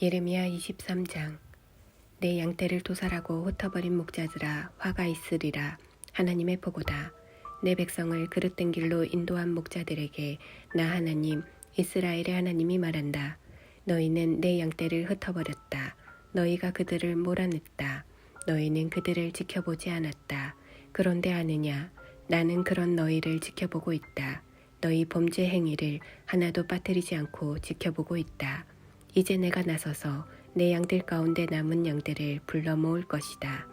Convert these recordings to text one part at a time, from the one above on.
예레미야 23장 내 양떼를 도살하고 흩어버린 목자들아 화가 있으리라. 하나님의 보고다. 내 백성을 그릇된 길로 인도한 목자들에게 나 하나님 이스라엘의 하나님이 말한다. 너희는 내 양떼를 흩어버렸다. 너희가 그들을 몰아냈다. 너희는 그들을 지켜보지 않았다. 그런데 아느냐? 나는 그런 너희를 지켜보고 있다. 너희 범죄 행위를 하나도 빠뜨리지 않고 지켜보고 있다. 이제 내가 나서서 내 양들 가운데 남은 양들을 불러 모을 것이다.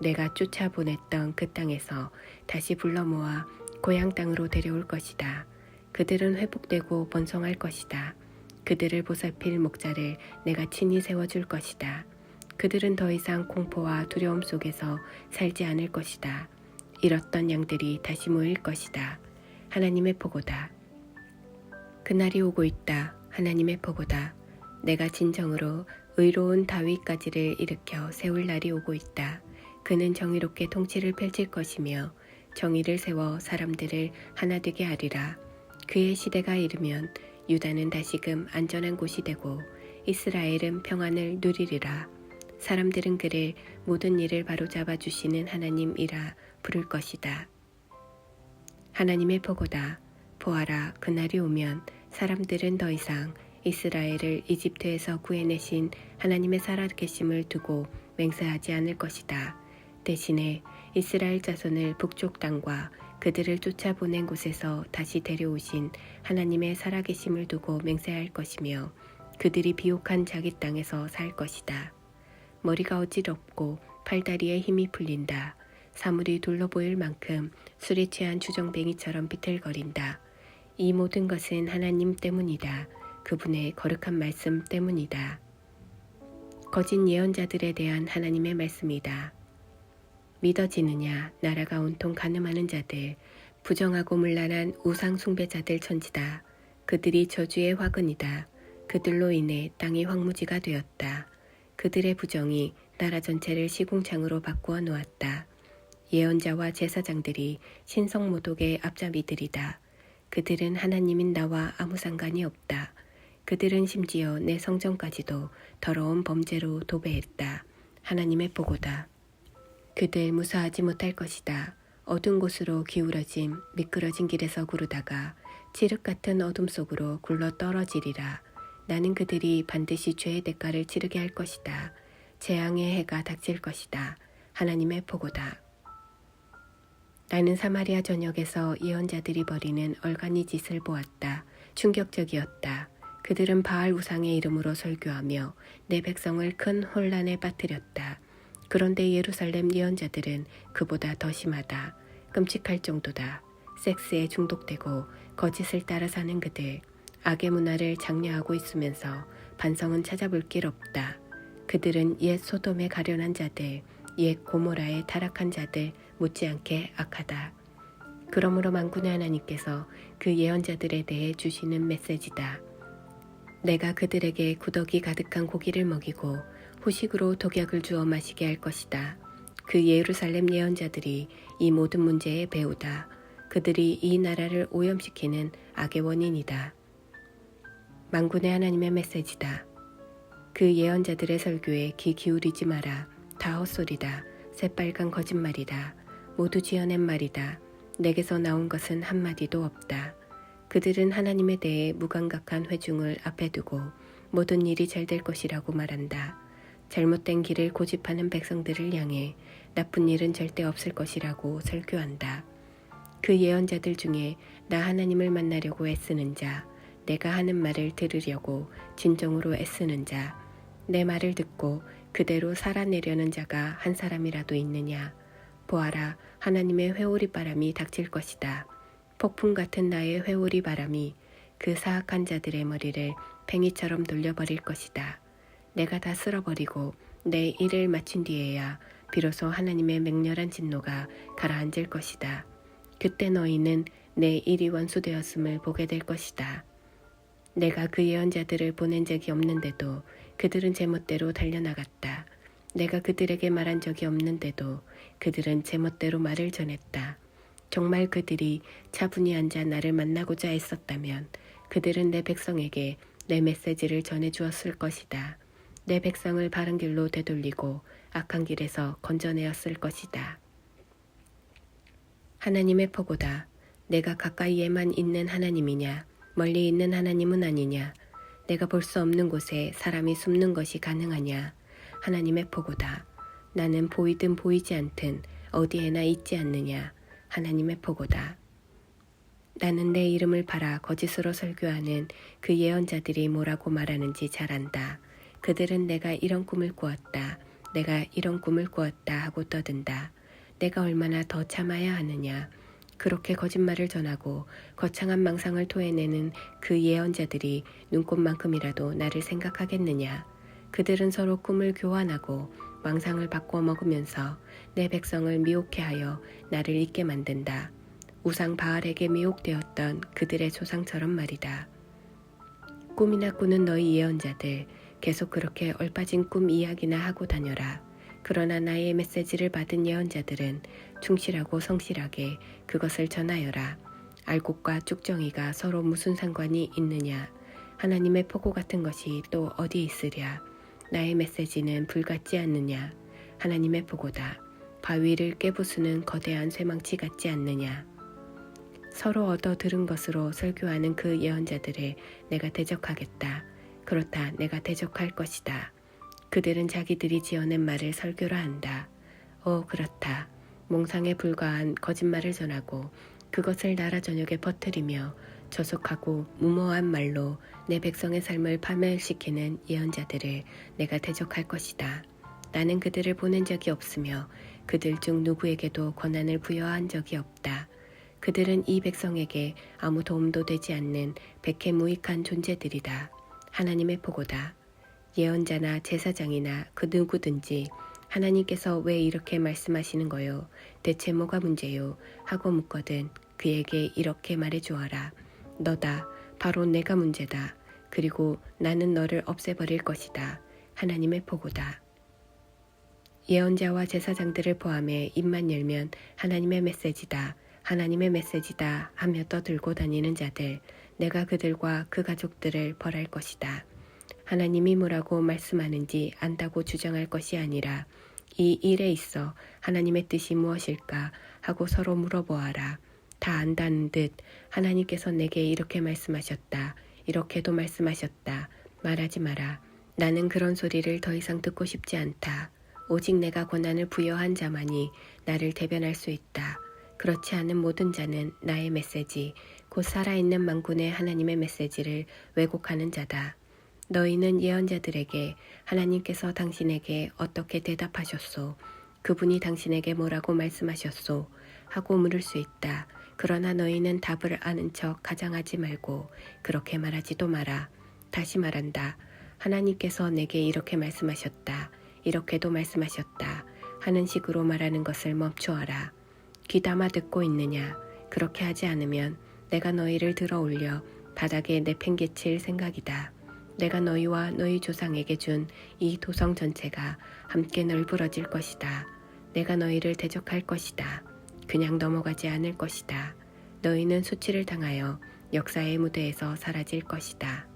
내가 쫓아 보냈던 그 땅에서 다시 불러 모아 고향 땅으로 데려올 것이다. 그들은 회복되고 번성할 것이다. 그들을 보살필 목자를 내가 친히 세워줄 것이다. 그들은 더 이상 공포와 두려움 속에서 살지 않을 것이다. 잃었던 양들이 다시 모일 것이다. 하나님의 보고다. 그날이 오고 있다. 하나님의 보고다. 내가 진정으로 의로운 다윗까지를 일으켜 세울 날이 오고 있다. 그는 정의롭게 통치를 펼칠 것이며 정의를 세워 사람들을 하나 되게 하리라. 그의 시대가 이르면 유다는 다시금 안전한 곳이 되고 이스라엘은 평안을 누리리라. 사람들은 그를 모든 일을 바로잡아 주시는 하나님이라 부를 것이다. 하나님의 보고다. 보아라, 그날이 오면 사람들은 더 이상 이스라엘을 이집트에서 구해내신 하나님의 살아계심을 두고 맹세하지 않을 것이다. 대신에 이스라엘 자손을 북쪽 땅과 그들을 쫓아보낸 곳에서 다시 데려오신 하나님의 살아계심을 두고 맹세할 것이며 그들이 비옥한 자기 땅에서 살 것이다. 머리가 어지럽고 팔다리에 힘이 풀린다. 사물이 둘러 보일 만큼 술에 취한 주정뱅이처럼 비틀거린다. 이 모든 것은 하나님 때문이다. 그분의 거룩한 말씀 때문이다. 거짓 예언자들에 대한 하나님의 말씀이다. 믿어지느냐 나라가 온통 가늠하는 자들 부정하고 문란한 우상 숭배자들 천지다. 그들이 저주의 화근이다. 그들로 인해 땅이 황무지가 되었다. 그들의 부정이 나라 전체를 시궁창으로 바꾸어 놓았다. 예언자와 제사장들이 신성 모독의 앞잡이들이다. 그들은 하나님인 나와 아무 상관이 없다. 그들은 심지어 내 성전까지도 더러운 범죄로 도배했다. 하나님의 보고다. 그들 무사하지 못할 것이다. 어두운 곳으로 기울어진 미끄러진 길에서 구르다가 칠흑 같은 어둠 속으로 굴러 떨어지리라. 나는 그들이 반드시 죄의 대가를 치르게 할 것이다. 재앙의 해가 닥칠 것이다. 하나님의 보고다. 나는 사마리아 전역에서 예언자들이 벌이는 얼간이 짓을 보았다. 충격적이었다. 그들은 바알 우상의 이름으로 설교하며 내 백성을 큰 혼란에 빠뜨렸다. 그런데 예루살렘 예언자들은 그보다 더 심하다. 끔찍할 정도다. 섹스에 중독되고 거짓을 따라 사는 그들. 악의 문화를 장려하고 있으면서 반성은 찾아볼 길 없다. 그들은 옛 소돔에 가련한 자들, 옛 고모라에 타락한 자들 못지않게 악하다. 그러므로 만군의 하나님께서 그 예언자들에 대해 주시는 메시지다. 내가 그들에게 구더기 가득한 고기를 먹이고 후식으로 독약을 주어 마시게 할 것이다. 그 예루살렘 예언자들이 이 모든 문제의 배우다. 그들이 이 나라를 오염시키는 악의 원인이다. 만군의 하나님의 메시지다. 그 예언자들의 설교에 귀 기울이지 마라. 다 헛소리다. 새빨간 거짓말이다. 모두 지어낸 말이다. 내게서 나온 것은 한마디도 없다. 그들은 하나님에 대해 무감각한 회중을 앞에 두고 모든 일이 잘 될 것이라고 말한다. 잘못된 길을 고집하는 백성들을 향해 나쁜 일은 절대 없을 것이라고 설교한다. 그 예언자들 중에 나 하나님을 만나려고 애쓰는 자, 내가 하는 말을 들으려고 진정으로 애쓰는 자, 내 말을 듣고 그대로 살아내려는 자가 한 사람이라도 있느냐. 보아라, 하나님의 회오리 바람이 닥칠 것이다. 폭풍 같은 나의 회오리 바람이 그 사악한 자들의 머리를 팽이처럼 돌려버릴 것이다. 내가 다 쓸어버리고 내 일을 마친 뒤에야 비로소 하나님의 맹렬한 진노가 가라앉을 것이다. 그때 너희는 내 일이 완수되었음을 보게 될 것이다. 내가 그 예언자들을 보낸 적이 없는데도 그들은 제멋대로 달려나갔다. 내가 그들에게 말한 적이 없는데도 그들은 제멋대로 말을 전했다. 정말 그들이 차분히 앉아 나를 만나고자 했었다면 그들은 내 백성에게 내 메시지를 전해 주었을 것이다. 내 백성을 바른 길로 되돌리고 악한 길에서 건져내었을 것이다. 하나님의 포고다. 내가 가까이에만 있는 하나님이냐, 멀리 있는 하나님은 아니냐, 내가 볼 수 없는 곳에 사람이 숨는 것이 가능하냐, 하나님의 포고다. 나는 보이든 보이지 않든 어디에나 있지 않느냐, 하나님의 포고다. 나는 내 이름을 팔아 거짓으로 설교하는 그 예언자들이 뭐라고 말하는지 잘 안다. 그들은 내가 이런 꿈을 꾸었다. 내가 이런 꿈을 꾸었다 하고 떠든다. 내가 얼마나 더 참아야 하느냐. 그렇게 거짓말을 전하고 거창한 망상을 토해내는 그 예언자들이 눈꽃만큼이라도 나를 생각하겠느냐. 그들은 서로 꿈을 교환하고 망상을 바꿔 먹으면서 내 백성을 미혹해 하여 나를 잊게 만든다. 우상 바알에게 미혹되었던 그들의 조상처럼 말이다. 꿈이나 꾸는 너희 예언자들 계속 그렇게 얼빠진 꿈 이야기나 하고 다녀라. 그러나 나의 메시지를 받은 예언자들은 충실하고 성실하게 그것을 전하여라. 알곡과 쭉정이가 서로 무슨 상관이 있느냐. 하나님의 포고 같은 것이 또 어디 있으랴. 나의 메시지는 불 같지 않느냐. 하나님의 포고다. 바위를 깨부수는 거대한 쇠망치 같지 않느냐. 서로 얻어 들은 것으로 설교하는 그 예언자들을 내가 대적하겠다. 그렇다, 내가 대적할 것이다. 그들은 자기들이 지어낸 말을 설교로 한다. 오, 그렇다. 몽상에 불과한 거짓말을 전하고 그것을 나라 전역에 퍼뜨리며 저속하고 무모한 말로 내 백성의 삶을 파멸시키는 예언자들을 내가 대적할 것이다. 나는 그들을 보낸 적이 없으며 그들 중 누구에게도 권한을 부여한 적이 없다. 그들은 이 백성에게 아무 도움도 되지 않는 백해무익한 존재들이다. 하나님의 보고다. 예언자나 제사장이나 그 누구든지 하나님께서 왜 이렇게 말씀하시는 거요? 대체 뭐가 문제요? 하고 묻거든 그에게 이렇게 말해 주어라. 너다. 바로 내가 문제다. 그리고 나는 너를 없애버릴 것이다. 하나님의 보고다. 예언자와 제사장들을 포함해 입만 열면 하나님의 메시지다. 하나님의 메시지다 하며 떠들고 다니는 자들, 내가 그들과 그 가족들을 벌할 것이다. 하나님이 뭐라고 말씀하는지 안다고 주장할 것이 아니라 이 일에 있어 하나님의 뜻이 무엇일까 하고 서로 물어보아라. 다 안다는 듯 하나님께서 내게 이렇게 말씀하셨다. 이렇게도 말씀하셨다. 말하지 마라. 나는 그런 소리를 더 이상 듣고 싶지 않다. 오직 내가 권한을 부여한 자만이 나를 대변할 수 있다. 그렇지 않은 모든 자는 나의 메시지, 곧 살아있는 만군의 하나님의 메시지를 왜곡하는 자다. 너희는 예언자들에게 하나님께서 당신에게 어떻게 대답하셨소? 그분이 당신에게 뭐라고 말씀하셨소? 하고 물을 수 있다. 그러나 너희는 답을 아는 척 가장하지 말고 그렇게 말하지도 마라. 다시 말한다. 하나님께서 내게 이렇게 말씀하셨다. 이렇게도 말씀하셨다. 하는 식으로 말하는 것을 멈추어라. 귀담아 듣고 있느냐? 그렇게 하지 않으면 내가 너희를 들어 올려 바닥에 내팽개칠 생각이다. 내가 너희와 너희 조상에게 준 이 도성 전체가 함께 널브러질 것이다. 내가 너희를 대적할 것이다. 그냥 넘어가지 않을 것이다. 너희는 수치를 당하여 역사의 무대에서 사라질 것이다.